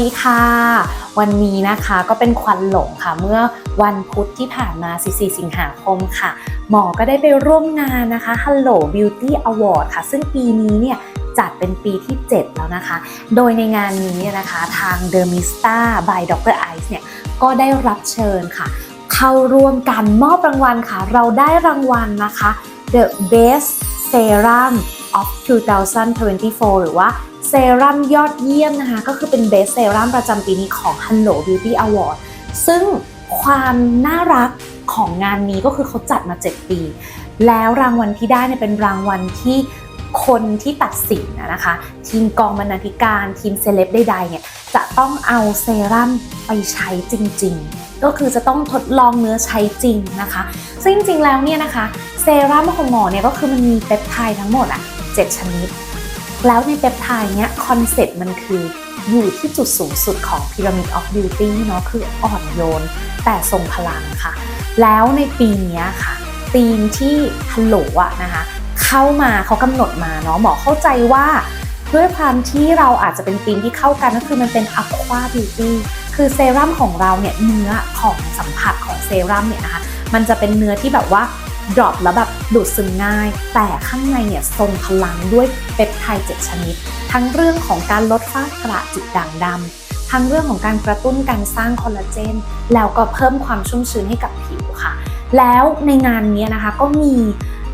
ดีค่ะ วันนี้นะคะก็เป็นควันหลงค่ะ เมื่อวันพุธที่ผ่านมา 14 สิงหาคมค่ะ หมอก็ได้ไปร่วมงานนะคะ Hello Beauty Award ค่ะ ซึ่งปีนี้เนี่ยจัดเป็นปีที่ 7 แล้วนะคะ โดยในงานนี้เนี่ยนะคะทาง Dermista by Dr. Ice เนี่ยก็ได้รับเชิญค่ะ เข้าร่วมการมอบรางวัลค่ะ เราได้รางวัลนะคะ The Best Serum of 2024 หรือว่าเซรั่มยอดเยี่ยมนะคะ ก็คือเป็น Best Serum ประจำปีนี้ของ Hello Beauty Award ซึ่งความน่ารักของงานนี้ก็คือเขาจัดมา 7 ปี แล้วรางวัลที่ได้เนี่ยเป็นรางวัลที่คนที่ตัดสินนะคะ ทีมกองบรรณาธิการทีมเซเลบใดๆเนี่ยจะต้องเอาเซรั่มไปใช้จริงๆ ก็คือจะต้องทดลองเนื้อใช้จริงนะคะ ซึ่งจริงๆแล้วเนี่ยนะคะเซรั่มของหมอเนี่ยก็คือมันมีเปปไทด์ทั้งหมดอะ 7 ชนิด แล้วในเปปไทด์เนี้ยคอนเซ็ปต์มันคืออยู่ที่จุดสูงสุดของพีระมิดออฟบิวตี้เนาะคืออ่อนโยน แต่ทรงพลังค่ะ แล้วในปีนี้ค่ะธีมที่ฮัลโหลอะนะคะเข้ามาเขากำหนดมาเนาะหมอเข้าใจว่าด้วยความที่เราอาจจะเป็นธีมที่เข้ากันก็คือมันเป็น Aqua Beauty คือเซรั่มของเราเนี่ยเนื้อของสัมผัสของเซรั่มเนี่ยนะคะมันจะเป็นเนื้อที่แบบว่า ดรอปแล้วแบบดูดซึมง่าย แต่ข้างในเนี่ยทรงพลังด้วยเปปไทด์7ชนิด ทั้งเรื่องของการลดฝ้ากระจุดด่างดำทั้งเรื่องของการกระตุ้นการสร้างคอลลาเจน แล้วก็เพิ่มความชุ่มชื้นให้กับผิวค่ะ แล้วในงานนี้นะคะก็มี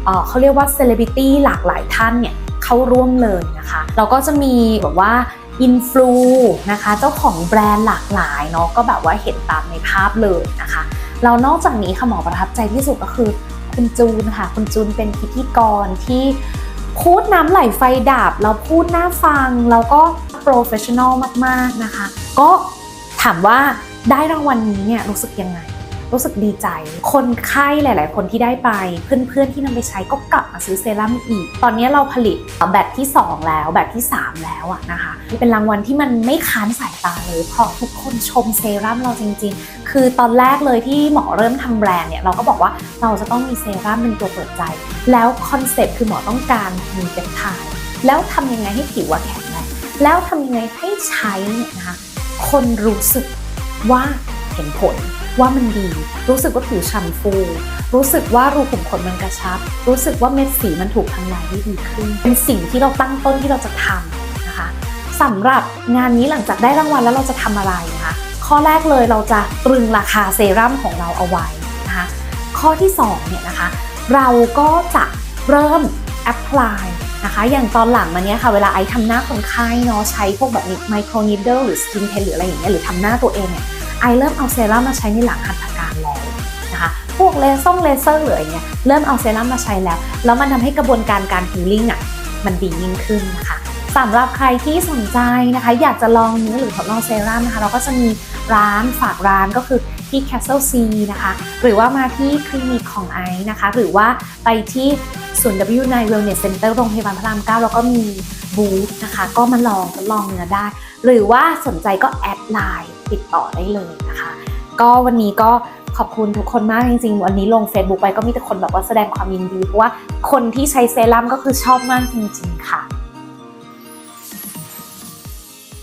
เเขาเรียกว่าเซเลบริตี้หลากหลายท่านเนี่ยเข้าร่วมเลยนะคะแล้วก็จะมีแบบว่าอินฟลูนะคะเจ้าของแบรนด์หลากหลายเนาะก็แบบว่าเห็นตามในภาพเลยนะคะแล้วนอกจากนี้ค่ะหมอประทับใจที่สุดก็คือ คุณจูนค่ะ คุณจูนเป็นพิธีกรที่พูดน้ำไหลไฟดับแล้วพูดน่าฟัง แล้วก็โปรเฟชชั่นอลมาก ๆ นะคะ ก็ถามว่าได้รางวัลนี้เนี่ยรู้สึกยังไง รู้สึกดีใจ คนไข้หลาย ๆ คนที่ได้ไป เพื่อน ๆ ที่นำไปใช้ก็กลับมาซื้อเซรั่มอีก ตอนนี้เราผลิตแบบที่ 2 แล้วแบบที่ 3 แล้วอะนะคะ เป็นรางวัลที่มันไม่ค้านสายตาเลย เพราะทุกคนชมเซรั่มเราจริง ๆ คือตอนแรกเลยที่หมอเริ่มทำแบรนด์เนี่ยเราก็บอกว่าเราจะต้องมีเซรั่มเป็นตัวเปิดใจ แล้วคอนเซ็ปต์คือหมอต้องการมีเปปไทด์แล้วทำยังไงให้ผิวแข็งแรงแล้วทำยังไงให้ใช้เนี่ยนะคะคนรู้สึกว่าเห็นผลว่ามันดี รู้สึกว่าผิวฉ่ำฟู รู้สึกว่ารูขุมขนมันกระชับ รู้สึกว่าเม็ดสีมันถูกทำลายได้ดีขึ้น เป็นสิ่งที่เราตั้งต้นที่เราจะทำนะคะสำหรับงานนี้หลังจากได้รางวัลแล้วเราจะทำอะไรนะคะ ข้อแรกเลยเราจะตรึงราคาเซรั่มของเราเอาไว้นะคะข้อที่2เนี่ยนะคะเราก็จะเริ่มแอพพลายนะคะอย่างตอนหลังมาเนี้ยค่ะเวลาไอทำหน้าคนไข้เนาะใช้พวกแบบไมโครนิดเดิลหรือสกินเพนหรืออะไรอย่างเงี้ยหรือทำหน้าตัวเองเนี่ยไอเริ่มเอาเซรั่มมาใช้ในหลังหัตถการแล้วนะคะพวกเลเซอร์เลเซอร์หรืออะไรเงี้ยเริ่มเอาเซรั่มมาใช้แล้ว แล้วมันทำให้กระบวนการการฮีลิ่งอะมันดียิ่งขึ้นนะคะ สำหรับใครที่สนใจนะคะ อยากจะลองเนื้อหรือทดลองเซรั่มนะคะ เราก็จะมีร้านฝากร้านก็คือที่ Castle C นะคะ หรือว่ามาที่คลินิกของไอซ์นะคะ หรือว่าไปที่ศูนย์ W9 Wellness Center โรงพยาบาลพระราม 9 แล้วก็มีบูธนะคะ ก็มาลองทดลองเนื้อได้ หรือว่าสนใจก็แอดไลน์ติดต่อได้เลยนะคะ ก็วันนี้ก็ขอบคุณทุกคนมากจริงๆ วันนี้ลง Facebook ไปก็มีแต่คนแบบว่าแสดงความยินดี เพราะว่าคนที่ใช้เซรั่มก็คือชอบมากจริงๆค่ะ